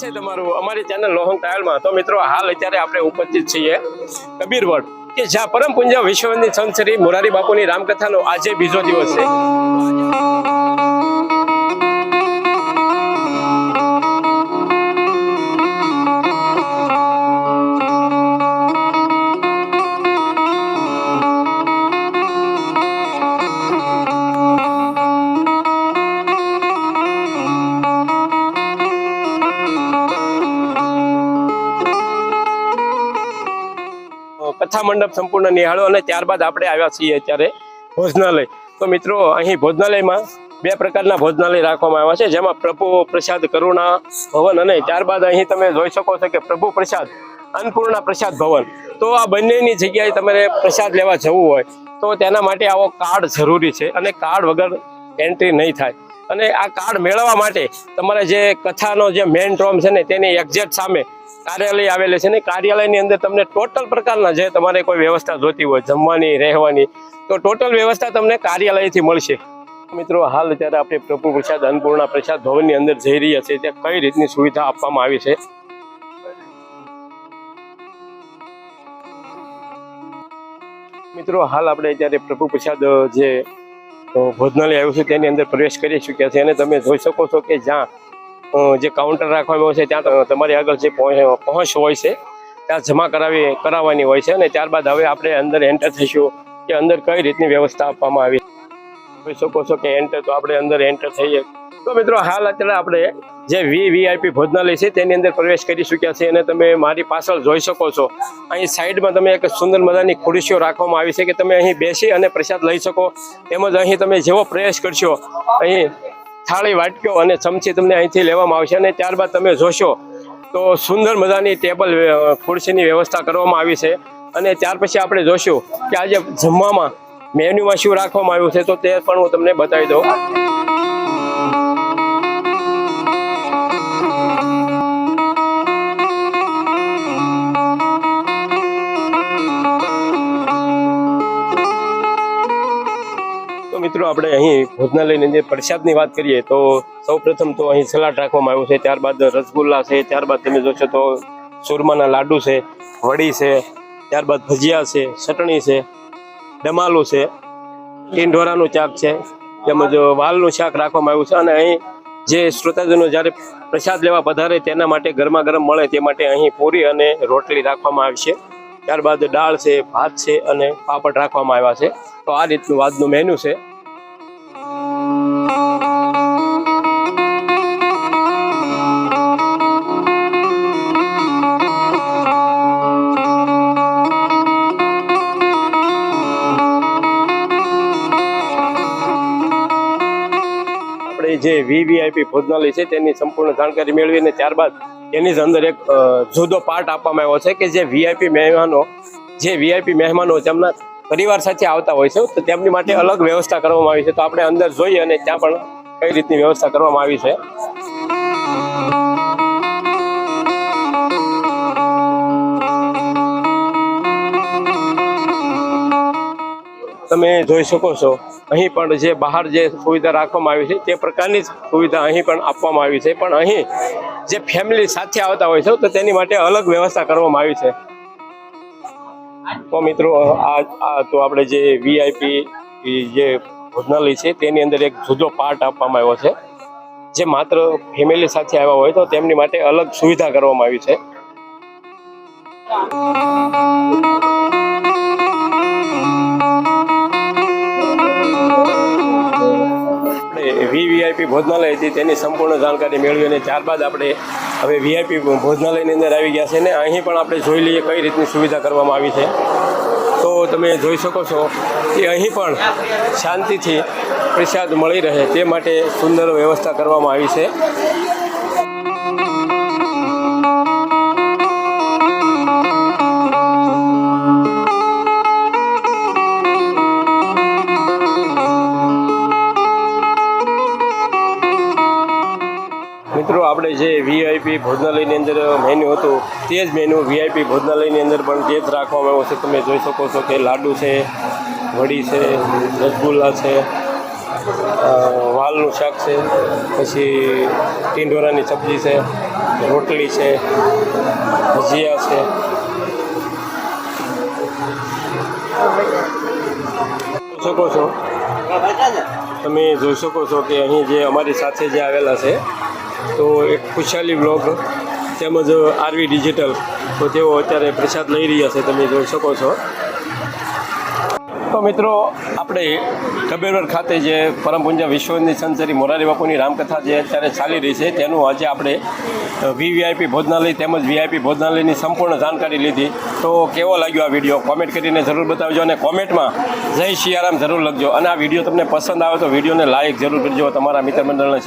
છે તમારું. અમારી ચેનલ લોહંગ ટાયલમાં તો મિત્રો, હાલ અત્યારે આપણે ઉપસ્થિત છીએ કબીરવડ કે જ્યાં પરમ પૂંજા વિશ્વની સંત શ્રી મોરારી બાપુની રામકથાનો આજે બીજો દિવસ છે. કથા મંડપ સંપૂર્ણ નિહાળો અને ત્યારબાદ આપણે આવ્યા છીએ અત્યારે ભોજનાલય. તો મિત્રો, અહીં ભોજનાલયમાં બે પ્રકારના ભોજનાલય રાખવામાં આવ્યા છે, જેમાં પ્રભુ પ્રસાદ કરુણા ભવન અને ત્યારબાદ અહીં તમે જોઈ શકો છો કે પ્રભુ પ્રસાદ, અન્નપૂર્ણા પ્રસાદ ભવન. તો આ બંનેની જગ્યાએ તમારે પ્રસાદ લેવા જવું હોય, તો તેના માટે આવો કાર્ડ જરૂરી છે અને કાર્ડ વગર એન્ટ્રી નહીં થાય. અને આ કાર્ડ મેળવવા માટે તમારે જે કથાનો જે મેઇન ટ્રોમ છે ને તેની એક્ઝેક્ટ સામે કાર્યાલય આવેલું છે ને કાર્યાલયની અંદર તમને ટોટલ પ્રકારના જે તમારે કોઈ વ્યવસ્થા જોતી હોય, જમવાની, રહેવાની, તો ટોટલ વ્યવસ્થા તમને કાર્યાલયથી મળશે. મિત્રો, હાલ અત્યારે આપણે પ્રભુ પ્રસાદ, અન્નપૂર્ણા પ્રસાદ ભવનની અંદર જઈ રહ્યા છીએ ત્યાં કઈ રીતની સુવિધા આપવામાં આવી છે? મિત્રો, હાલ આપણે અત્યારે પ્રભુ પ્રસાદ જે અ, ભોજનાલય આવ્યું છે તેની અંદર પ્રવેશ કરી ચૂક્યા છે. અને તમે જોઈ શકો છો કે જ્યાં જે કાઉન્ટર રાખવામાં આવે છે ત્યાં તમારી આગળ જે પહોંચ હોય છે ત્યાં જમા કરાવી કરાવવાની હોય છે. અને ત્યારબાદ હવે આપણે અંદર એન્ટર થઈશું કે અંદર કઈ રીતની વ્યવસ્થા આપવામાં આવી. જોઈ શકો છો કે એન્ટર તો આપણે અંદર એન્ટર થઈએ. તો મિત્રો હાલ અત્યારે આપણે જે વી વીઆઈપી ભોજનાલય છે, તેની અંદર પ્રવેશ કરી ચૂક્યા છે અને તમે મારી પાછળ જોઈ શકો છો. અહીં સાઈડમાં તમે એક સુંદર મજાની ખુરશીઓ રાખવામાં આવી છે કે તમે અહીં બેસી અને પ્રસાદ લઈ શકો. તેમજ અહીં તમે જેવો પ્રયાસ કરશો, અહીં થાળી વાટક્યો અને ચમચી તમને અહીંથી લેવામાં આવશે અને ત્યારબાદ તમે જોશો તો સુંદર મજાની ટેબલ ખુરશીની વ્યવસ્થા કરવામાં આવી છે. અને ત્યાર પછી આપણે જોશું કે આજે જમવામાં મેન્યુમાં શું રાખવામાં આવ્યું છે તો તે પણ હું તમને બતાવી દઉં. અહીં ભોજનાલયની અંદર પ્રસાદની વાત કરીએ તો સૌપ્રથમ તો અહીં સલાડ રાખવામાં આવ્યું છે, ત્યારબાદ રસગુલ્લા છે, ત્યારબાદ તમે જોશો તો સુરમાના લાડુ છે, વડી છે, ત્યારબાદ ભજીયા છે, ચટણી છે ડમાલું છે ટીંઢોરાનું શાક છે, તેમજ વાલનું શાક રાખવામાં આવ્યું છે અને અહીં જે શ્રોતાજનો જ્યારે પ્રસાદ લેવા પધારે તેના માટે ગરમા ગરમ મળે તે માટે અહીં પૂરી અને રોટલી રાખવામાં આવી છે. ત્યારબાદ દાળ છે, ભાત છે અને પાપડ રાખવામાં આવ્યા છે. તો આ રીતનું આજનું મેનુ છે. જે વીવીઆઈપી ભોજનાલય છે તેની સંપૂર્ણ જાણકારી મેળવીને ત્યારબાદ તેની જ અંદર એક જુદો પાર્ટ આપવામાં આવ્યો છે કે જે વીઆઈપી મહેમાનો, જે વીઆઈપી મહેમાનો તેમના પરિવાર સાથે આવતા હોય છે, તો તેમની માટે અલગ વ્યવસ્થા કરવામાં આવી છે. તો આપણે અંદર જોઈએ અને ત્યાં પણ કઈ રીતની વ્યવસ્થા કરવામાં આવી છે. તમે જોઈ શકો છો. અહીં પણ જે બહાર જે સુવિધા રાખવામાં આવી છે, તે પ્રકારની જ સુવિધા અહીં પણ આપવામાં આવી છે. પણ અહીં જે ફેમિલી સાથે આવતા હોય છે, તો તેની માટે અલગ વ્યવસ્થા કરવામાં આવી છે. તો મિત્રો, આ તો આપણે જે વીઆઈપી જે ભોજનાલય છે, તેની અંદર એક જુદો પાર્ટ આપવામાં આવ્યો છે. જે માત્ર ફેમિલી સાથે આવ્યા હોય, તો તેમની માટે અલગ સુવિધા કરવામાં આવી છે. આપણે વીવીઆઈપી ભોજનાલય હતી, તેની સંપૂર્ણ જાણકારી મેળવી અને ત્યારબાદ આપણે હવે વીઆઈપી ભોજનાલયની અંદર આવી ગયા છે ને અહીં પણ આપણે જોઈ લઈએ કઈ રીતની સુવિધા કરવામાં આવી છે. તો તમે જોઈ શકો છો કે અહીં પણ શાંતિથી પ્રસાદ મળી રહે તે માટે સુંદર વ્યવસ્થા કરવામાં આવી છે. વીઆઈપી ભોજનાલયની અંદર મેન્યુ હતું, તે જ મેન્યુ વીઆઈપી ભોજનાલયની અંદર પણ તે જ રાખવામાં આવ્યો છે, તમે જોઈ શકો છો કે લાડુ છે, વડી છે, રસગુલ્લા છે વાલનું શાક છે, પછી ટીંડોરાની સબ્જી છે, રોટલી છે, ભજીયા છે. શકો છો? તમે જોઈ શકો છો કે અહીં જે અમારી સાથે જે આવેલા છે તો એક ખુશાલી બ્લોગ તેમજ આરવી ડિજિટલ તો તેઓ અત્યારે પ્રસાદ લઈ રહ્યા છે, તમે જોઈ શકો છો. તો મિત્રો, આપણે કબેરવર ખાતે જે પરમ પૂજ્ય વિશ્વની સંસરી મોરારી બાપુની રામકથા જે અત્યારે ચાલી રહી છે, તેનું આજે આપણે વીવીઆઈપી ભોજનાલય તેમજ વીઆઈપી ભોજનાલયની સંપૂર્ણ જાણકારી લીધી. તો કેવો લાગ્યો આ વીડિયો કોમેન્ટ કરીને જરૂર બતાવજો અને કોમેન્ટમાં જય શિયારામ જરૂર લખજો. અને આ વીડિયો તમને પસંદ આવે તો વિડીયોને લાઇક જરૂર કરજો, તમારા મિત્ર મંડળને